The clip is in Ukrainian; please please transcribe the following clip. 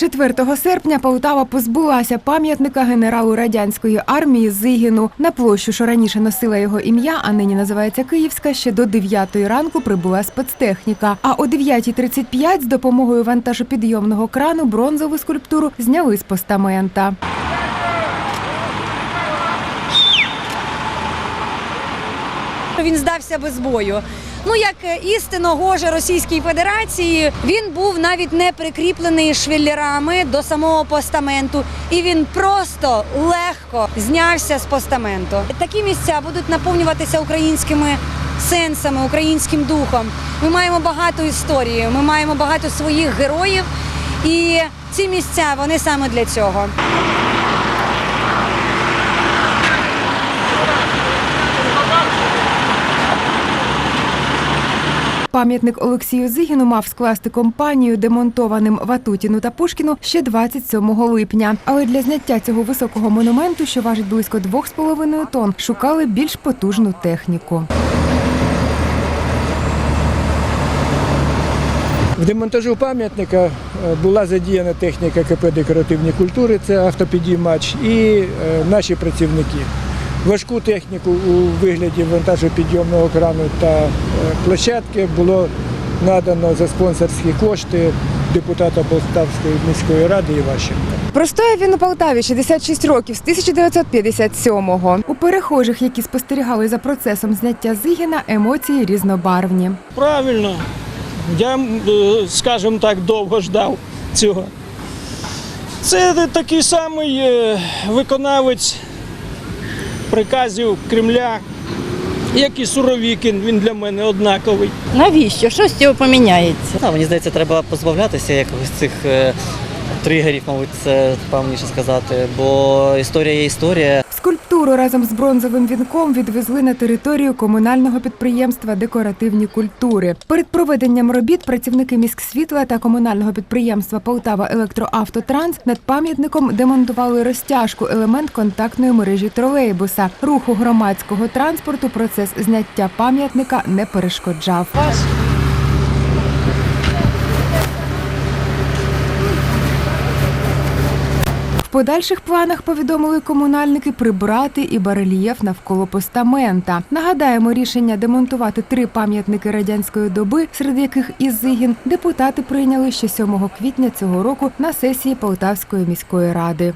4 серпня Полтава позбулася пам'ятника генералу радянської армії Зигіну. На площу, що раніше носила його ім'я, а нині називається Київська, ще до 9 ранку прибула спецтехніка. А о 9.35 з допомогою вантажопідйомного крану бронзову скульптуру зняли з постамента. Він здався без бою. Ну, як е, істинно гоже Російській Федерації, він був навіть не прикріплений швеллерами до самого постаменту, і він просто легко знявся з постаменту. Такі місця будуть наповнюватися українськими сенсами, українським духом. Ми маємо багато історії, ми маємо багато своїх героїв, і ці місця вони саме для цього. Пам'ятник Олексію Зигіну мав скласти компанію демонтованим Ватутіну та Пушкіну ще 27 липня. Але для зняття цього високого монументу, що важить близько 2,5 тонн, шукали більш потужну техніку. В демонтажу пам'ятника е, була задіяна техніка КП декоративні культури, це автопідіймач, і е, наші працівники. Важку техніку у вигляді вантажопідйомного крану та е, площадки було надано за спонсорські кошти депутата Полтавської міської ради Іващенка. Простояв він у Полтаві 66 років з 1957-го. У перехожих, які спостерігали за процесом зняття Зигіна, емоції різнобарвні. Правильно. Я, е, скажімо так, довго ждав цього. Це такий самий е, виконавець приказів Кремля, як і Суровікін, він для мене однаковий. Навіщо? Що з цього поміняється? Та, мені здається, треба позбавлятися якогось цих е, тригерів, мабуть, це правильніше сказати, бо історія є історія. Скульптуру разом з бронзовим вінком відвезли на територію комунального підприємства Декоративні культури. Перед проведенням робіт працівники міськсвітла та комунального підприємства Полтава Електроавтотранс над пам'ятником демонтували розтяжку елемент контактної мережі тролейбуса. Руху громадського транспорту процес зняття пам'ятника не перешкоджав. Подальших планах повідомили комунальники прибрати і барельєф навколо постамента. Нагадаємо, рішення демонтувати три пам'ятники радянської доби, серед яких і Зигін, депутати прийняли ще 7 квітня цього року на сесії Полтавської міської ради.